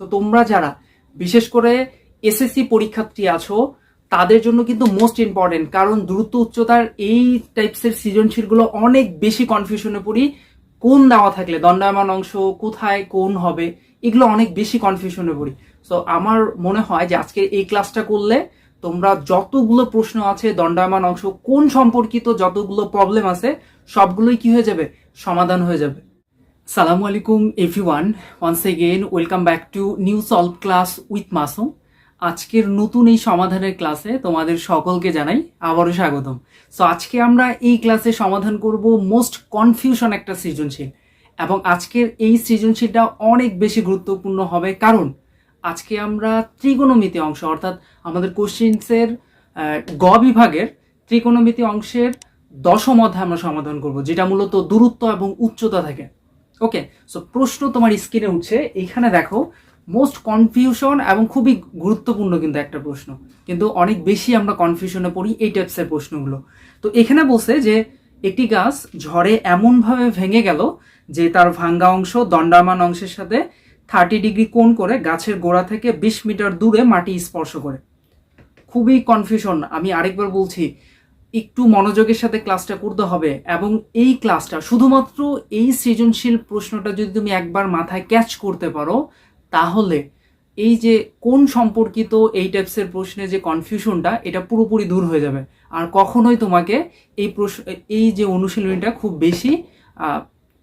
তো তোমরা যারা, বিশেষ করে এসএসসি পরীক্ষার্থী আছো, তাদের জন্য কিন্তু মোস্ট ইম্পর্টেন্ট কারণ দ্রুত উচ্চতার এই টাইপসের সৃজনশীলগুলো অনেক বেশি কনফিউশনে পড়ি। কোন দেওয়া থাকলে, দণ্ডায়মান অংশ কোথায়, কোন হবে, এগুলো অনেক বেশি কনফিউশনে পড়ি। সো আমার মনে হয় যে আজকে এই ক্লাসটা করলে তোমরা যতগুলো প্রশ্ন আছে, দণ্ডায়মান অংশ কোন সম্পর্কিত যতগুলো প্রবলেম আছে, সবগুলোই কি হয়ে যাবে? সমাধান হয়ে যাবে। সালামু আলাইকুম everyone once again welcome back to new solve class with Masum আজকের নতুন এই সমাধানের ক্লাসে তোমাদের সকলকে জানাই আবারও স্বাগতম। সো আজকে আমরা এই ক্লাসে সমাধান করব মোস্ট কনফিউশন একটা সৃজনশীল এবং আজকের এই সৃজনশীলটা অনেক বেশি গুরুত্বপূর্ণ হবে কারণ আজকে আমরা ত্রিকোণমিতি অংশ অর্থাৎ আমাদের কোশ্চিনসের গ বিভাগের ত্রিকোণমিতি অংশের দশম অধ্যায় আমরা সমাধান করব, যেটা মূলত দূরত্ব এবং উচ্চতা থাকে। ওকে সো প্রশ্ন তোমার স্ক্রিনে উঠছে এখানে দেখো মোস্ট কনফিউশন এবং খুবই গুরুত্বপূর্ণ কিন্তু একটা প্রশ্ন। কিন্তু অনেক বেশি আমরা কনফিউশনে পড়ি এই টাইপসের প্রশ্নগুলো। তো এখানে বলছে যে, একটি গাছ ঝড়ে এমনভাবে ভেঙে গেল যে তার ভাঙ্গা অংশ দণ্ডায়মান অংশের সাথে থার্টি ডিগ্রি কোণ করে গাছের গোড়া থেকে বিশ মিটার দূরে মাটি স্পর্শ করে। খুবই কনফিউশন আমি আরেকবার বলছি একটু মনোযোগের সাথে ক্লাসটা করতে হবে এবং এই ক্লাসটা শুধুমাত্র এই সৃজনশীল প্রশ্নটা যদি তুমি একবার মাথায় ক্যাচ করতে পারো, তাহলে এই যে কোন সম্পর্কিত এই টাইপসের প্রশ্নে যে কনফিউশনটা এটা পুরোপুরি দূর হয়ে যাবে। আর কখনোই তোমাকে এই প্রশ্ন, এই যে অনুশীলনীটা খুব বেশি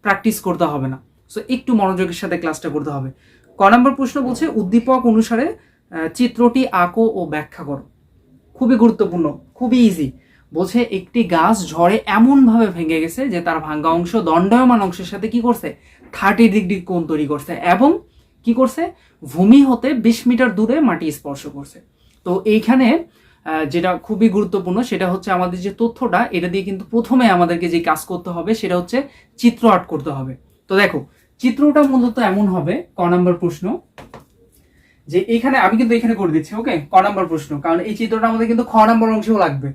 প্র্যাকটিস করতে হবে না। সো একটু মনোযোগের সাথে ক্লাসটা করতে হবে। ক নম্বর প্রশ্ন বলছে, উদ্দীপক অনুসারে চিত্রটি আঁকো ও ব্যাখ্যা করো। খুবই গুরুত্বপূর্ণ, খুবই ইজি বলছে একটি গাছ ঝড়ে এমনভাবে ভেঙে গেছে যে তার ভাঙ্গা অংশ, দণ্ডায়মান অংশের সাথে কি করছে? থার্টি ডিগ্রি কোণ তৈরি করছে এবং কি করছে? ভূমি হতে বিশ মিটার দূরে মাটি স্পর্শ করছে। তো এইখানে যেটা খুবই গুরুত্বপূর্ণ সেটা হচ্ছে আমাদের যে তথ্যটা, এটা দিয়ে কিন্তু প্রথমে আমাদেরকে যে কাজ করতে হবে সেটা হচ্ছে চিত্র আর্ট করতে হবে। তো দেখো, চিত্রটা মূলত এমন হবে, ক নম্বর প্রশ্ন, যে এখানে আমি কিন্তু এখানে করে দিচ্ছি ওকে ক নম্বর প্রশ্ন, কারণ এই চিত্রটা আমাদের কিন্তু খ নম্বর অংশেও লাগবে।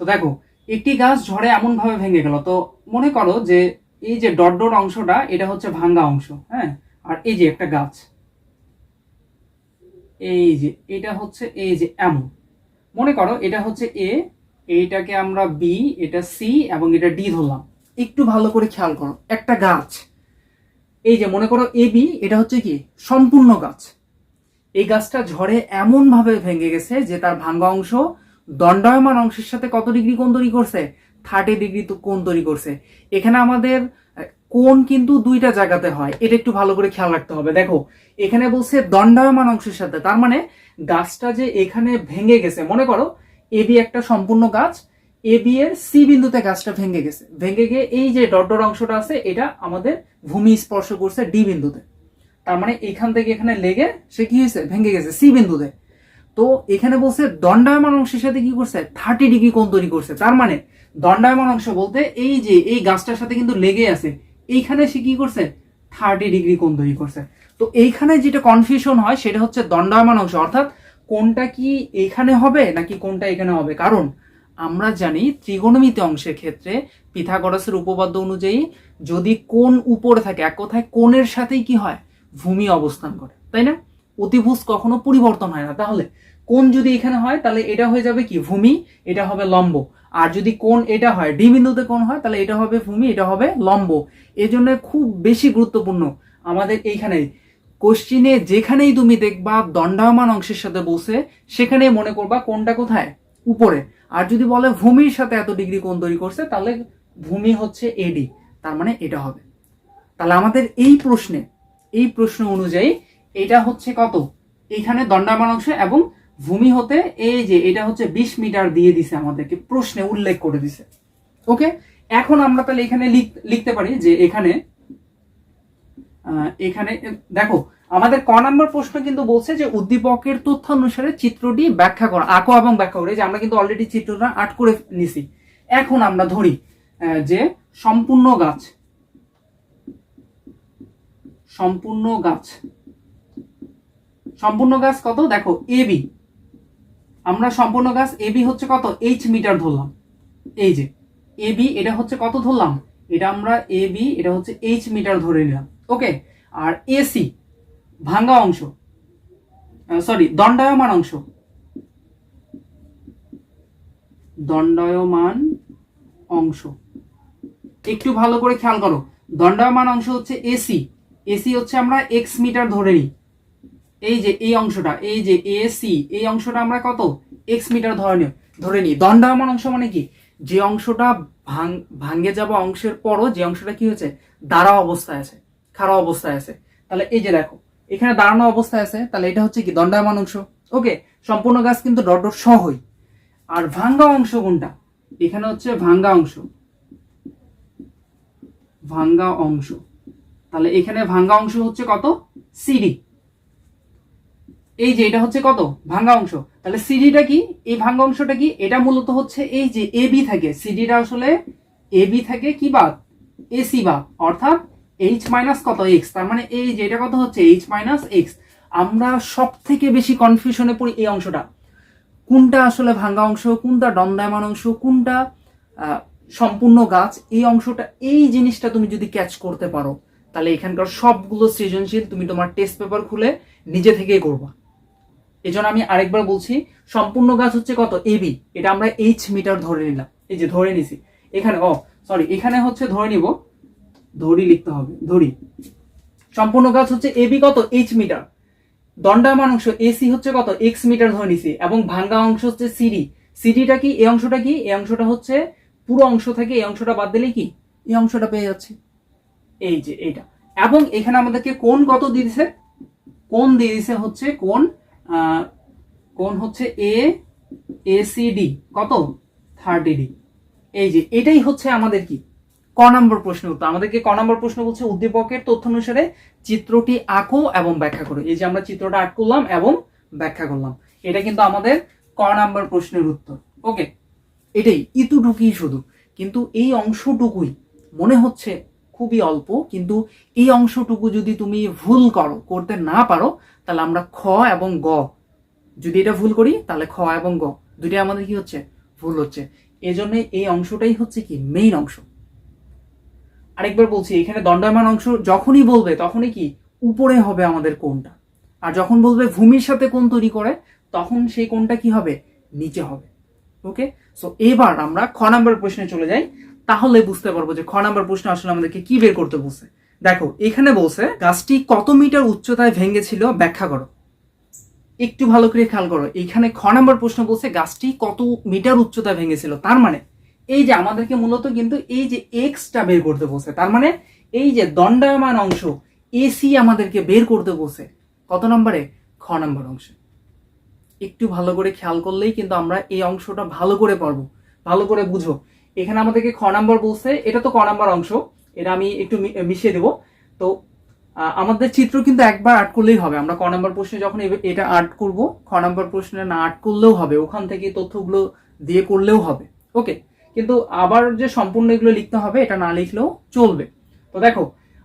তো দেখো, একটি গাছ ঝড়ে এমন ভাবে ভেঙে গেল। তো মনে করো যে এই যে ডট ডট অংশটা, এটা হচ্ছে ভাঙ্গা অংশ হ্যাঁ? আর এই যে একটা গাছ, এই যে, এটা হচ্ছে, এই যে এমন। মনে করো এটা হচ্ছে এ, এইটাকে আমরা বি, এটা সি এবং এটা ডি ধরলাম। একটু ভালো করে খেয়াল করো, একটা গাছ। এই যে মনে করো এ, বি, এটা হচ্ছে কি? সম্পূর্ণ গাছ। এই গাছটা ঝড়ে এমন ভাবে ভেঙে গেছে যে তার ভাঙ্গা অংশ দণ্ডায়মান অংশের সাথে কত ডিগ্রি কোণ তৈরি করছে? থার্টি ডিগ্রি কোণ তৈরি করছে। এখানে আমাদের কোণ কিন্তু দুইটা জায়গাতে হয়। এটা একটু ভালো করে খেয়াল রাখতে হবে। দেখো, এখানে বলছে দণ্ডায়মান অংশের সাথে। তার মানে গাছটা যে এখানে ভেঙে গেছে, মনে করো এবি একটা সম্পূর্ণ গাছ এবি এর সি বিন্দুতে গাছটা ভেঙে গেছে। ভেঙে গিয়ে এই যে ডট অংশটা আছে, এটা আমাদের ভূমি স্পর্শ করছে ডি বিন্দুতে। তার মানে এখান থেকে এখানে লেগে সে কি হয়েছে? ভেঙে গেছে সি বিন্দুতে। তো এখানে বলছে, দণ্ডায়মান অংশের সাথে কি করছে? থার্টি ডিগ্রি কোণ তৈরি করছে। তার মানে দণ্ডায়মান অংশ বলতে এই যে, এই গাছটার সাথে কিন্তু লেগে আছে, এইখানে সে কি করছে? থার্টি ডিগ্রি কোণ তৈরি করছে। তো এইখানে যেটা কনফিউশন হয়, সেটা হচ্ছে দণ্ডায়মান অংশ। অর্থাৎ কোনটা কি এখানে হবে, নাকি কোনটা এখানে হবে? কারণ আমরা জানি ত্রিগোণমিতি অংশের ক্ষেত্রে পিথাগরাসের উপপাদ্য অনুযায়ী যদি কোন উপরে থাকে, এক কথায় কোণের সাথেই কি হয়? ভূমি অবস্থান করে। তাই না? অতিভুজ কখনো পরিবর্তন হয় না। তাহলে কোন যদি এখানে হয়, তাহলে এটা হয়ে যাবে কি? ভূমি, এটা হবে লম্ব। আর যদি কোন এটা হয় ডি বিন্দুতে কোণ হয়, তাহলে এটা হবে ভূমি, এটা হবে লম্ব। এজন্য খুব বেশি গুরুত্বপূর্ণ আমাদের এইখানে কোশ্চিনে যেখানেই তুমি দেখবা দণ্ডায়মান অংশের সাথে বসে, সেখানেই মনে করবা কোনটা কোথায়? উপরে। আর যদি বলে ভূমির সাথে এত ডিগ্রি কোন তৈরি করছে, তাহলে ভূমি হচ্ছে এডি তার মানে এটা হবে। তাহলে আমাদের এই প্রশ্নে, এই প্রশ্ন অনুযায়ী এটা হচ্ছে কত? এখানে দণ্ডায়মান অংশ এবং ভূমি হতে এই যে এটা হচ্ছে বিশ মিটার দিয়ে দিছে আমাদেরকে, প্রশ্নে উল্লেখ করে দিছে। ওকে? এখন আমরা তাহলে এখানে লিখ- লিখতে পারি যে এখানে এখানে, দেখো, আমাদের ক নম্বর প্রশ্ন কিন্তু বলছে যে উদ্দীপকের তথ্য অনুসারে চিত্রটি ব্যাখ্যা করা, আঁকো এবং ব্যাখ্যা করে। যে আমরা কিন্তু অলরেডি চিত্রটা আট করে নিছি। এখন আমরা ধরি যে সম্পূর্ণ গাছ সম্পূর্ণ গাছ সম্পূর্ণ গাছ কত? দেখো এবি আমরা সম্পূর্ণ গাছ এবি হচ্ছে কত? এইচ মিটার ধরলাম। এই যে এবি এটা হচ্ছে কত ধরলাম? এটা আমরা এবি এটা হচ্ছে এইচ মিটার ধরে নিলাম। ওকে আর এসি ভাঙ্গা অংশ। সরি দণ্ডায়মান অংশ। দণ্ডায়মান অংশ। একটু ভালো করে খেয়াল করো। দণ্ডায়মান অংশ হচ্ছে এসি এসি হচ্ছে আমরা এক্স মিটার ধরে নিই। এই যে এই অংশটা, এই যে এসি এই অংশটা আমরা কত? এক্স মিটার ধরে ধরে নিই। দণ্ডায়মান অংশ মানে কি? যে অংশটা ভাঙ ভাঙ্গে যাওয়া অংশের পরও যে অংশটা কি হয়েছে? দাঁড়া অবস্থায় আছে খারাপ অবস্থায় আছে। তাহলে এই যে দেখো, এখানে দাঁড়ানো অবস্থায় আছে, তাহলে এটা হচ্ছে কি? দণ্ডায়মান অংশ। ওকে সম্পূর্ণ গাছ কিন্তু ডট ডট সহই। আর ভাঙ্গা অংশ কোনটা? এখানে হচ্ছে ভাঙ্গা অংশ। ভাঙ্গা অংশ। তাহলে এখানে ভাঙ্গা অংশ হচ্ছে কত? সিডি এই যে এটা হচ্ছে কত? ভাঙ্গা অংশ। তাহলে সিডিটা কি? এই ভাঙ্গা অংশটা কি? এটা মূলত হচ্ছে এই যে এ বি থাকে। সিডিটা আসলে এ বি থাকে কি বাদ? এসি বাদ। অর্থাৎ এইচ মাইনাস কত? এক্স। তার মানে এই যে এটা কত হচ্ছে? H minus X. আমরা সব থেকে বেশি কনফিউশনে পড়ি এই অংশটা। কোনটা আসলে ভাঙ্গা অংশ? কোনটা দণ্ডায়মান অংশ? কোনটা সম্পূর্ণ গাছ? এই অংশটা, এই জিনিসটা তুমি যদি ক্যাচ করতে পারো, তাহলে এখানকার সবগুলো সৃজনশীল তুমি তোমার টেস্ট পেপার খুলে নিজে থেকেই করবা। এজন্য আমি আরেকবার বলছি, সম্পূর্ণ গাছ হচ্ছে কত? এবি এটা আমরা এইচ মিটার ধরে নিলাম। এই যে ধরে নিছি। এখানে, ও সরি এখানে হচ্ছে ধরে নিব। ধরি লিখতে হবে, ধরি। সম্পূর্ণ গাছ হচ্ছে এবি কত? এইচ মিটার দণ্ডায়মান অংশ এসি হচ্ছে কত? এক্স মিটার ধরে নিছি। এবং ভাঙ্গা অংশ হচ্ছে সিডি সিডিটা কি? এই অংশটা কি? এই অংশটা হচ্ছে পুরো অংশ থেকে এই অংশটা বাদ দিলে কি? এই অংশটা পেয়ে যাচ্ছে। এই যে, এইটা। এবং এখানে আমাদেরকে কোন কত দিয়ে দিছে? কোন দিয়ে দিছে হচ্ছে কোন কোন হচ্ছে এ এসিডি কত? থার্টি ডি এই যে, এটাই হচ্ছে আমাদের কি? ক নম্বর প্রশ্ন উত্তর। আমাদেরকে ক নম্বর প্রশ্ন বলছে, উদ্দীপকের তথ্য অনুসারে চিত্রটি আঁকো এবং ব্যাখ্যা করো। এই যে, আমরা চিত্রটা আর্ট করলাম এবং ব্যাখ্যা করলাম। এটা কিন্তু আমাদের ক নম্বর প্রশ্নের উত্তর। ওকে? এটাই, ইতুটুকুই শুধু। কিন্তু এই অংশটুকুই মনে হচ্ছে খুবই অল্প, কিন্তু এই অংশটুকু যদি তুমি ভুল করো, করতে না পারো তাহলে আমরা খ এবং গ। যদি এটা ভুল করি, তাহলে খ এবং গ। দুইটাই আমাদের কি হচ্ছে? ভুল হচ্ছে। এজন্য এই অংশটাই হচ্ছে কি? মেইন অংশ। আরেকবার বলছি, এখানে দণ্ডায়মান অংশ যখনই বলবে, তখনই কি? উপরে হবে আমাদের কোনটা আর যখন বলবে ভূমির সাথে কোন তৈরি করে, তখন সেই কোনটা কি হবে? নিচে হবে। ওকে? সো এবার আমরা খ নাম্বার প্রশ্নে চলে যাই। তাহলে বুঝতে পারব যে খ নাম্বার প্রশ্ন আসলে আমাদেরকে কি বের করতে বলছে। দেখো, এখানে বলছে, গাছটি কত মিটার উচ্চতায় ভেঙেছিল ব্যাখ্যা করো। একটু ভালো করে খেয়াল করো, এখানে খ নাম্বার প্রশ্ন বলছে, গাছটি কত মিটার উচ্চতায় ভেঙেছিল? তার মানে এই যে আমাদেরকে মূলত কিন্তু এই যে এক্সটা বের করতে বলছে, তার মানে এই যে দণ্ডায়মান অংশ এসি আমাদেরকে বের করতে বলছে, কত নম্বরে? খ নম্বর অংশে। একটু ভালো করে খেয়াল করলেই কিন্তু আমরা এই অংশটা ভালো করে পারব, ভালো করে বুঝো এখানে আমাদেরকে খ নাম্বার বলছে, এটা তো ক নাম্বার অংশ এটা আমি একটু মিশিয়ে দেব। তো আমাদের চিত্র কিন্তু একবার আর্ট করলেই হবে। আমরা ক নাম্বার প্রশ্নে যখন এটা আর্ট করব, খ নাম্বার প্রশ্নে না আর্ট করলেও হবে। ওখান থেকে তথ্যগুলো দিয়ে করলেও হবে। ওকে কিন্তু আবার যে সম্পূর্ণ এগুলো লিখতে হবে, এটা না লিখলেও চলবে। তো দেখো,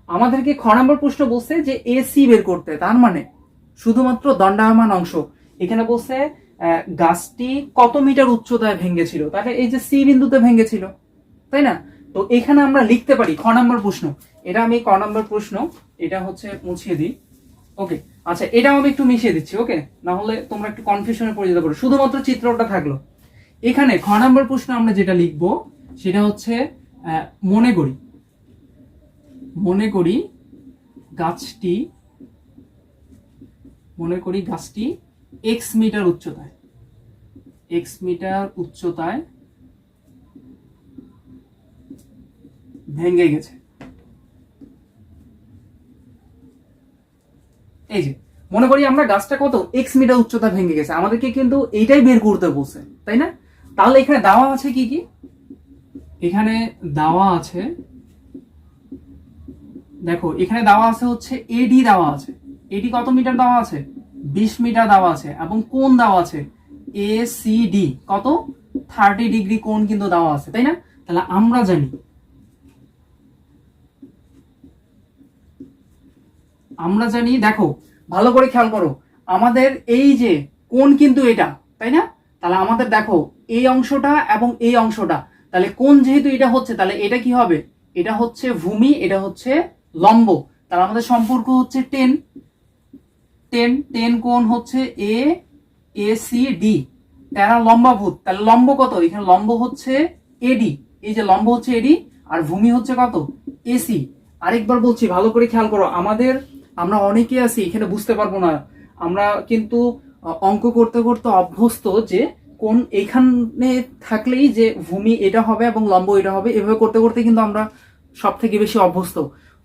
আমাদেরকে খ নাম্বার প্রশ্ন বলছে যে এসি বের করতে। তার মানে শুধুমাত্র দণ্ডায়মান অংশ। এখানে বলছে গাছটি কত মিটার উচ্চতায় ভেঙেছিল তাহলে এই যে সি বিন্দুতে ভেঙেছিল তাই না? তো এখানে আমরা লিখতে পারি খ নাম্বার প্রশ্ন। এটা আমি ক নাম্বার প্রশ্ন, এটা হচ্ছে মুছিয়ে দিই। ওকে আচ্ছা এটা আমি একটু মিশিয়ে দিচ্ছি ওকে না হলে তোমরা একটু কনফিউশনে পড়ে যেতে পারো। শুধুমাত্র চিত্রটা থাকল। এখানে খ নাম্বার প্রশ্ন আমরা যেটা লিখব, সেটা হচ্ছে মনে করি মনে করি গাছটি মনে করি গাছটি এক্স মিটার উচ্চতায়। এক্স মিটার উচ্চতায় ভেঙে গেছে। এই যে, মনে করি আমরা গাছটা কত এক্স মিটার উচ্চতা ভেঙে গেছে। আমাদেরকে কিন্তু এইটাই বের করতে বলছে, তাই না? তাহলে এখানে দেওয়া আছে কি কি? এখানে দেওয়া আছে, দেখো, এখানে দেওয়া আছে হচ্ছে এডি দেওয়া আছে। এডি কত মিটার দেওয়া আছে? বিশ মিটার দেওয়া আছে। এবং কোন দেওয়া আছে? এ সি ডি কত? থার্টি ডিগ্রি কোন কিন্তু দেওয়া আছে, তাই না? তাহলে আমরা জানি আমরা জানি, দেখো, ভালো করে খেয়াল করো, আমাদের এই যে কোন কিন্তু এটা, তাই না? তাহলে আমাদের দেখো, এই অংশটা এবং এই অংশটা, তাহলে কোন যেহেতু এটা হচ্ছে, তাহলে এটা কি হবে? এটা হচ্ছে ভূমি, এটা হচ্ছে লম্ব, তাহলে আমাদের সম্পর্ক হচ্ছে টেন টেন টেন কোন হচ্ছে এ এ সি ডি তেরা লম্বাভূত, তাহলে লম্ব কত? এখানে লম্ব হচ্ছে এডি এই যে লম্ব হচ্ছে এডি আর ভূমি হচ্ছে কত? এসি আরেকবার বলছি, ভালো করে খেয়াল করো, আমাদের আমরা অনেকে আছি, এখানে বুঝতে পারব না। আমরা কিন্তু অঙ্ক করতে করতে অভ্যস্ত যে কোন এইখানে থাকলেই যে ভূমি এটা হবে এবং লম্ব এটা হবে, এভাবে করতে করতে কিন্তু আমরা সব থেকে বেশি অভ্যস্ত।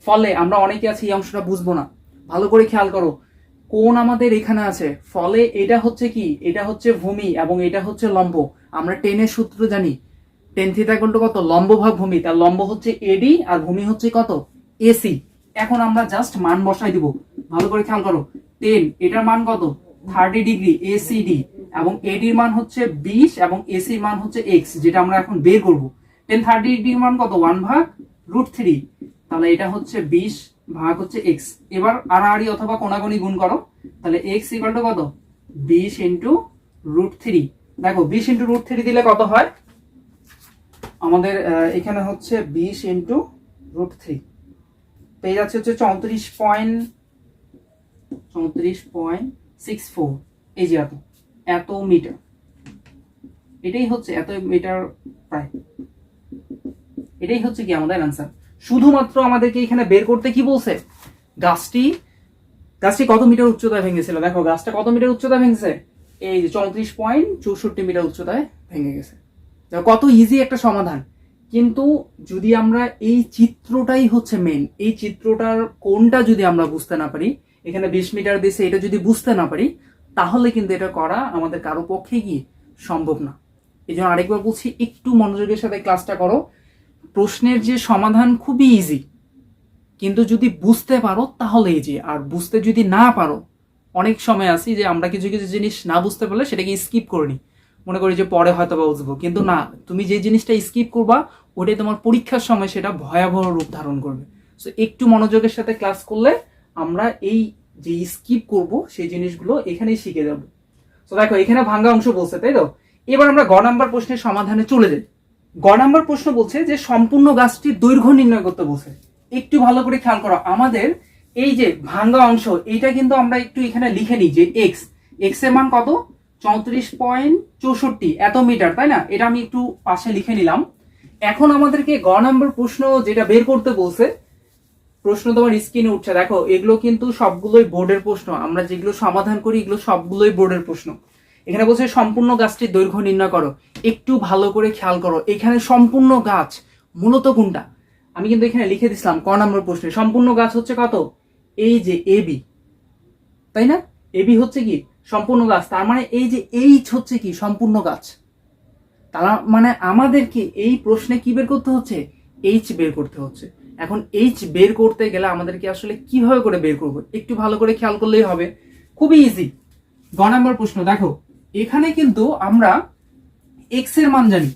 ফলে আমরা অনেকে আছি, এই অংশটা বুঝব না। ভালো করে খেয়াল করো, কোন আমাদের এখানে আছে? ফলে এটা হচ্ছে কি? এটা হচ্ছে ভূমি এবং এটা হচ্ছে লম্ব। আমরা টেনের সূত্র জানি। টেন থিটা কত? লম্ব ভাগ ভূমি। তার লম্ব হচ্ছে এডি আর ভূমি হচ্ছে কত? এসি এখন আমরা জাস্ট মান বসাই দিব। ভালো করে খেয়াল করো। টেন এটার মান কত? থার্টি ডিগ্রি এসিডি এবং এডির মান হচ্ছে বিশ এবং এসির মান হচ্ছে এক্স যেটা আমরা এখন বের করব। টেন থার্টি ডিগ্রির মান কত? ওয়ান ভাগ রুট থ্রি তাহলে এটা হচ্ছে বিশ ভাগ হচ্ছে এক্স এবার আড়াআড়ি অথবা কোনাগুনি গুণ করো। তাহলে এক্স ইকাল টু কত? বিশ ইন্টু রুট থ্রি দেখো, বিশ ইন্টু রুট থ্রি দিলে কত হয়? আমাদের এখানে হচ্ছে বিশ ইন্টু রুট থ্রি পেয়ে যাচ্ছে হচ্ছে চৌত্রিশ পয়েন্ট চৌত্রিশ পয়েন্ট সিক্স ফোর এই যে এত এত মিটার। এটাই হচ্ছে, এত মিটার প্রায়। এটাই হচ্ছে কি আমাদের অ্যান্সার শুধুমাত্র আমাদেরকে এখানে বের করতে কি বলছে? গাছটি গাছটি কত মিটার উচ্চতায় ভেঙেছিল? দেখো, গাছটা কত মিটার উচ্চতায় ভেঙেছে? এই যে চৌত্রিশ পয়েন্ট চৌষট্টি মিটার উচ্চতায় ভেঙে গেছে। কত ইজি একটা সমাধান। কিন্তু যদি আমরা এই চিত্রটাই হচ্ছে মেন এই চিত্রটার কোনটা যদি আমরা বুঝতে না পারি, এখানে বিশ মিটার দিছে, এটা যদি বুঝতে না পারি, তাহলে কিন্তু এটা করা আমাদের কারও পক্ষে কি সম্ভব না। এই জন্য আরেকবার বলছি, একটু মনোযোগের সাথে ক্লাসটা করো। প্রশ্নের যে সমাধান খুবই ইজি কিন্তু যদি বুঝতে পারো তাহলে ইজি আর বুঝতে যদি না পারো, অনেক সময় আসি যে আমরা কিছু কিছু জিনিস না বুঝতে পারলে সেটাকে স্কিপ করে নিই মনে করি যে পরে হয়তো বা বুঝব, কিন্তু না, তুমি যে জিনিসটা স্কিপ করবা ওটাই তোমার পরীক্ষার সময় সেটা ভয়াবহ রূপ ধারণ করবে। সো একটু মনোযোগের সাথে ক্লাস করলে আমরা এই যে স্কিপ করব, সেই জিনিসগুলো এখানেই শিখে যাব। তো দেখো, এখানে ভাঙ্গা অংশ বলছে, তাই তো? এবার আমরা গ নাম্বার প্রশ্নের সমাধানে চলে যাই। গ নাম্বার প্রশ্ন বলছে যে, সম্পূর্ণ গাছটির দৈর্ঘ্য নির্ণয় করতে বলছে। একটু ভালো করে খেয়াল করো, আমাদের এই যে ভাঙ্গা অংশ, এইটা কিন্তু আমরা একটু এখানে লিখে নিই যে এক্স এক্সের মান কত? চৌত্রিশ পয়েন্ট চৌষট্টি, এত মিটার, তাই না? এটা আমি একটু পাশে লিখে নিলাম। এখন আমাদেরকে গ নম্বর প্রশ্ন যেটা বের করতে বলছে, প্রশ্ন তোমার স্ক্রিনে উঠছে। দেখো, এগুলো কিন্তু সবগুলোই বোর্ডের প্রশ্ন। আমরা যেগুলো সমাধান করি, এগুলো সবগুলোই বোর্ডের প্রশ্ন। এখানে বলছে, সম্পূর্ণ গাছটির দৈর্ঘ্য নির্ণয় করো। একটু ভালো করে খেয়াল করো। এখানে সম্পূর্ণ গাছ মূলত কোনটা? আমি কিন্তু এখানে লিখে দিছিলাম ক নম্বর প্রশ্নে। সম্পূর্ণ গাছ হচ্ছে কত? এই যে এবি তাই না? এবি হচ্ছে কি? সম্পূর্ণ গাছ। তার মানে এই যে এইচ হচ্ছে কি? সম্পূর্ণ গাছ। তার মানে আমাদেরকে এই প্রশ্নে কি বের করতে হচ্ছে? এইচ বের করতে হচ্ছে। এখন এইচ বের করতে গেলে আমাদেরকে আসলে কীভাবে করে বের করব? একটু ভালো করে খেয়াল করলেই হবে। খুবই ইজি গ নম্বর প্রশ্ন, দেখো, এখানে কিন্তু আমরা এক্সের মান জানি।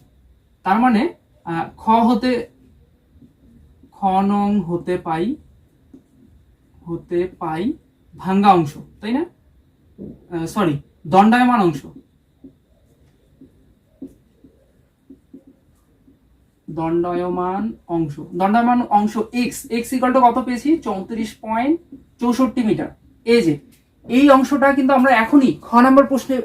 তার মানে খ হতে, খ নং হতে পাই হতে পাই ভাঙ্গা অংশ, তাই না? সরি দণ্ডায়মান অংশ। দণ্ডায়মান অংশ। দণ্ডায়মান অংশ এক্স এক্স ইকাল কত পেয়েছি? চৌত্রিশ পয়েন্ট চৌষট্টি মিটার। এই যে, এই অংশটা কিন্তু আমরা এখনই খ নাম্বার প্রশ্নে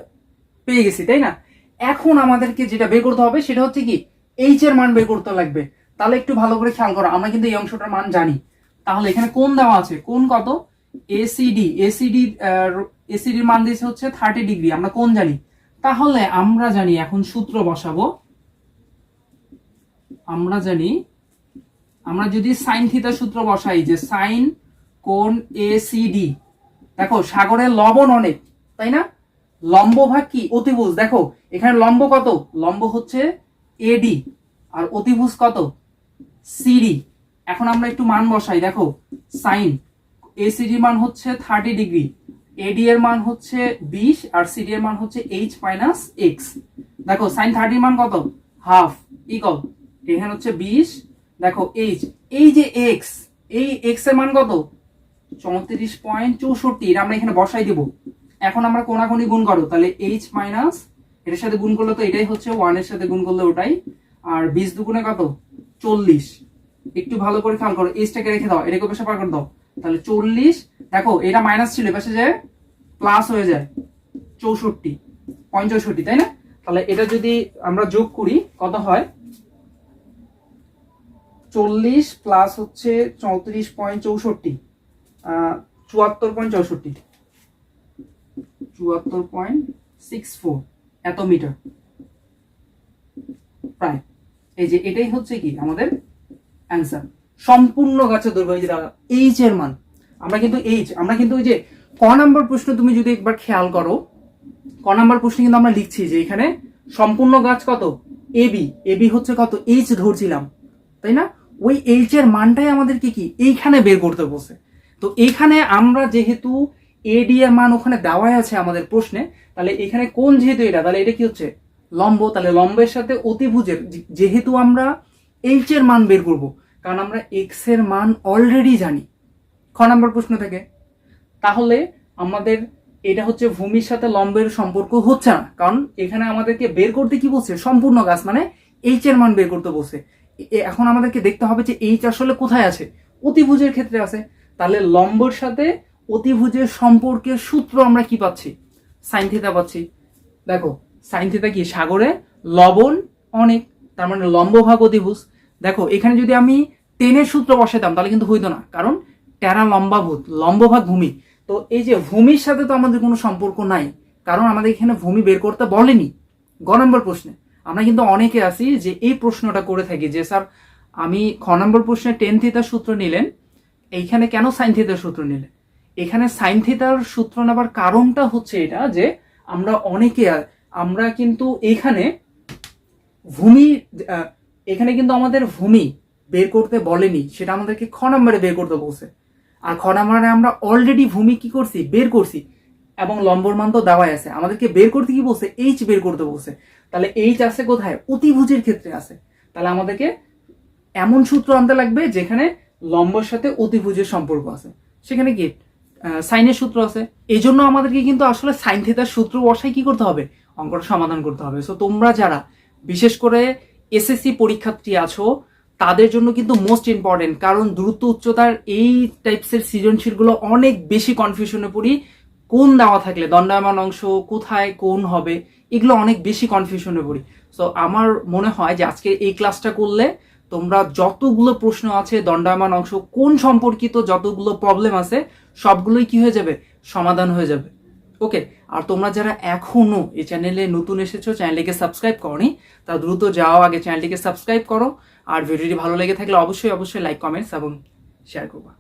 পেয়ে গেছি, তাই না? এখন আমাদেরকে যেটা বের করতে হবে সেটা হচ্ছে কি এইচ এর মান বের করতে লাগবে। তাহলে একটু ভালো করে খেয়াল করো, আমরা কিন্তু এই অংশটার মান জানি। তাহলে এখানে কোন দেওয়া আছে? কোন কত? এসিডি এসিডি এসিডির মান দিয়েছে হচ্ছে থার্টি ডিগ্রি আমরা কোন জানি? তাহলে আমরা জানি, এখন সূত্র বসাবো। আমরা জানি, আমরা যদি সাইন থিতা সূত্র বসাই যে সাইন কোন এসিডি দেখো সাগরের লবণ অনেক, তাই না? লম্ব ভাগ কি? অতিভুজ। দেখো, এখানে লম্ব কত? লম্ব হচ্ছে এডি আর অতিভুজ কত? সিডি এখন আমরা একটু মান বসাই। দেখো সাইন এ এসিডি মান হচ্ছে থার্টি ডিগ্রি এডি এর মান হচ্ছে বিশ, আর সিডি এর মান হচ্ছে এইচ মাইনাস এক্স দেখো সাইন থার্টির মান কত? হাফ ইকল এখানে হচ্ছে বিশ। দেখো এইচ এই যে এক্স এই এক্সের মান কত? চৌত্রিশ পয়েন্ট চৌষট্টি। এটা আমরা এখানে বসাই দিব। এখন আমরা কোনাকুনি গুণ করো। তাহলে এইচ মাইনাস এটার সাথে গুণ করলে তো এটাই হচ্ছে ওয়ানের সাথে গুণ করলে ওটাই। আর বিশ দুগুণে কত? চল্লিশ। একটু ভালো করে খেয়াল করো। এইচটাকে রেখে দাও। এটাকে পাশে পার করে দাও। তাহলে চল্লিশ। দেখো, এটা মাইনাস ছিল। পাশে যে প্লাস হয়ে যায়। চৌষট্টি। পঞ্চষট্টি তাই না? তাহলে এটা যদি আমরা যোগ করি, কত হয়? চল্লিশ প্লাস হচ্ছে চৌত্রিশ পয়েন্ট চৌষট্টি চুয়াত্তর পয়েন্ট চৌষট্টি। চুয়াত্তর পয়েন্ট সিক্স ফোর এত মিটার প্রায়। এই যে এটাই হচ্ছে কি আমাদের অ্যান্সার সম্পূর্ণ গাছের দৈর্ঘ্য এইচ এর মান। আমরা কিন্তু এইচ আমরা কিন্তু ওই যে ক নাম্বার প্রশ্ন তুমি যদি একবার খেয়াল করো, ক নাম্বার প্রশ্নে কিন্তু আমরা লিখছি যে এখানে সম্পূর্ণ গাছ কত? এবি এবি হচ্ছে কত? এইচ ধরছিলাম। তাই না? ওই এইচ এর মানটাই আমাদেরকে কি এইখানে বের করতে বসে তো এইখানে আমরা যেহেতু এডি এর মান ওখানে দেওয়াই আছে আমাদের প্রশ্নে, তাহলে এখানে কোন যেহেতু এটা, তাহলে এটা কি হচ্ছে? লম্ব, তাহলে লম্বের সাথে অতিভুজের যেহেতু আমরা এইচ এর মান বের করব, কারণ আমরা এক্সের মান অলরেডি জানি। খ নাম্বার প্রশ্ন থেকে। তাহলে আমাদের এটা হচ্ছে ভূমির সাথে লম্বের সম্পর্ক হচ্ছে না, কারণ এখানে আমাদেরকে বের করতে কি বলছে? সম্পূর্ণ গাছ মানে এইচ এর মান বের করতে বলছে। এখন আমাদেরকে দেখতে হবে যে এইচ আসলে কোথায় আছে? অতিভুজের ক্ষেত্রে আছে। তাহলে লম্বর সাথে অতিভুজের সম্পর্কের সূত্র আমরা কি পাচ্ছি? সাইন থিতা পাচ্ছি। দেখো সাইন থিতা কি? সাগরে লবণ অনেক, তার মানে লম্ব ভাগ অতিভুজ। দেখো, এখানে যদি আমি টেনের সূত্র বসাতাম তাহলে কিন্তু হইতো না। কারণ টেরা লম্বাভূত লম্ব ভাগ ভূমি। তো এই যে ভূমির সাথে তো আমাদের কোনো সম্পর্ক নাই। কারণ আমাদের এখানে ভূমি বের করতে বলেনি। গ নম্বর প্রশ্নে। আমরা কিন্তু অনেকে আছি যে এই প্রশ্নটা করে থাকি যে, স্যার, আমি খ নম্বর প্রশ্নে টেন থিতার সূত্র নিলেন, এইখানে কেন সাইন থিতার সূত্র নিলেন? এখানে সাইন থিতার সূত্র নেবার কারণটা হচ্ছে এটা যে, আমরা অনেকে আমরা কিন্তু এখানে ভূমি এখানে কিন্তু আমাদের ভূমি বের করতে বলেনি, সেটা আমাদেরকে খ নম্বরে বের করতে বলছে। আর খ নম্বরে আমরা অলরেডি ভূমি কি করছি? বের করছি। এবং লম্বর মান তো দেওয়াই আছে। আমাদেরকে বের করতে কি বলছে? এইচ বের করতে বলছে। তাহলে এইচ আছে কোথায়? অতিভুজের ক্ষেত্রে আছে। তাহলে আমাদেরকে এমন সূত্র আনতে লাগবে যেখানে লম্বর সাথে অতিভুজের সম্পর্ক আছে। সেখানে কি সাইনের সূত্র আছে। এই জন্য আমাদেরকে কিন্তু আসলে সাইন থিতার সূত্র বসাই কি করতে হবে? অঙ্কটা সমাধান করতে হবে। সো তোমরা যারা, বিশেষ করে এসএসসি পরীক্ষার্থী আছো, তাদের জন্য কিন্তু মোস্ট ইম্পর্টেন্ট কারণ দ্রুত উচ্চতার এই টাইপসের সৃজনশীলগুলো অনেক বেশি কনফিউশনে পড়ি। কোন দেওয়া থাকলে, দণ্ডায়মান অংশ কোথায়, কোন হবে, এগুলো অনেক বেশি কনফিউশনে পড়ি সো আমার মনে হয় যে আজকে এই ক্লাসটা করলে তোমরা যতগুলো প্রশ্ন আছে, দণ্ডায়মান অংশ, কোন সম্পর্কিত যতগুলো প্রবলেম আছে, সবগুলোই কি হয়ে যাবে? সমাধান হয়ে যাবে। ওকে আর তোমরা যারা এখনও এই চ্যানেলে নতুন এসেছ চ্যানেলটিকে সাবস্ক্রাইব করনি, তা দ্রুত যাও আগে চ্যানেলটিকে সাবস্ক্রাইব করো। আর ভিডিওটি ভালো লেগে থাকলে অবশ্যই অবশ্যই লাইক কমেন্টস এবং শেয়ার করবা।